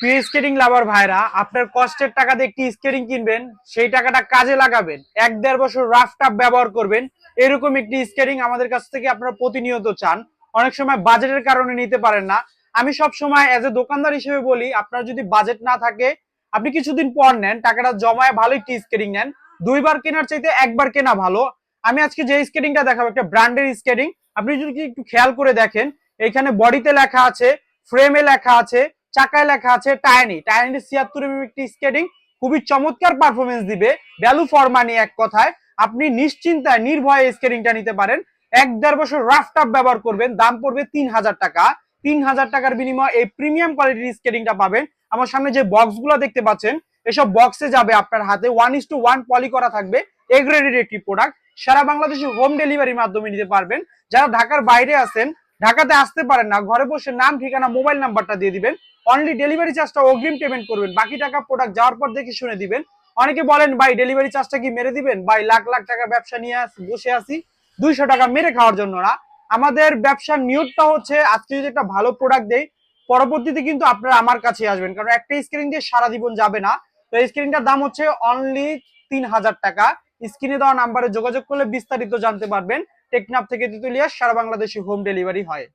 প্রিয় স্কেটিং লাভার ভাইরা, আপনার কষ্টের টাকা দিয়ে একটি স্কেটিং কিনবেন, সেই টাকাটা কাজে লাগাবেন। এক দেড় বছর রাফ টাপ ব্যবহার করবেন। এরকম একটি স্কেটিং আমাদের কাছ থেকে আপনারা প্রতিনিয়ত চান। অনেক সময় বাজেটের কারণে নিতে পারেন না। আমি সব সময় এজ এ দোকানদার হিসেবে বলি, আপনার যদি বাজেট না থাকে, আপনি কিছুদিন পর নেন, টাকাটা জমায় ভালো একটি স্কেটিং নেন। দুইবার কেনার চাইতে একবার কেনা ভালো। আমি আজকে যে স্কেটিংটা দেখাবো, একটা ব্র্যান্ডের স্কেটিং আপনি যদি একটু খেয়াল করে দেখেন, এখানে বডিতে লেখা আছে ফ্রেমে লেখা আছে চাকায় লেখা আছে টায়ানি। টায়ানি ছিয়াত্তর এমএম একটি স্কেটিং খুবই চমৎকার পারফরমেন্স দিবে। ভ্যালু ফর মানি এক কথায়। আপনি নিশ্চিন্তায়, নির্ভয়ে স্কেটিংটা নিতে পারেন। এক দেড় বছর রাফ ব্যবহার করবেন। দাম পড়বে তিন হাজার টাকা। তিন হাজার টাকার বিনিময়ে এই প্রিমিয়াম কোয়ালিটির স্কেটিংটা পাবেন। আমার সামনে যে বক্সগুলো দেখতে পাচ্ছেন, এসব বক্সে যাবে আপনার হাতে। One is to one poly করা থাকবে। এ গ্রেডের একটি প্রোডাক্ট সারা বাংলাদেশে হোম ডেলিভারির মাধ্যমে নিতে পারবেন। যারা ঢাকার বাইরে আছেন ঢাকাতে আসতে পারেন না, ঘরে বসে নাম, ঠিকানা, মোবাইল নাম্বারটা দিয়ে দিবেন। অনলি ডেলিভারি চার্জটা অগ্রিম পেমেন্ট করবেন। বাকি টাকা প্রোডাক্ট যাওয়ার পর দেখে শুনে দিবেন। অনেকে বলেন, ভাই ডেলিভারি চার্জটা কি মেরে দিবেন? ভাই, লাখ লাখ টাকা ব্যবসা নিয়ে আস- বসে আছি। দুইশো টাকা মেরে খাওয়ার জন্য না। আমাদের ব্যবসার নিয়তটা হচ্ছে, আজকে যদি একটা ভালো প্রোডাক্ট দেয় পরবর্তীতে কিন্তু আপনারা আমার কাছে আসবেন। কারণ একটা স্ক্রিন দিয়ে সারা জীবন যাবে না। তো এই স্ক্রিনটার দাম হচ্ছে অনলি তিন হাজার টাকা। স্ক্রিনে দেওয়া নাম্বারে যোগাযোগ করলে বিস্তারিত জানতে পারবেন। টেকনাফ থেকে তিতুলিয়া সারা বাংলাদেশে হোম ডেলিভারি হয়।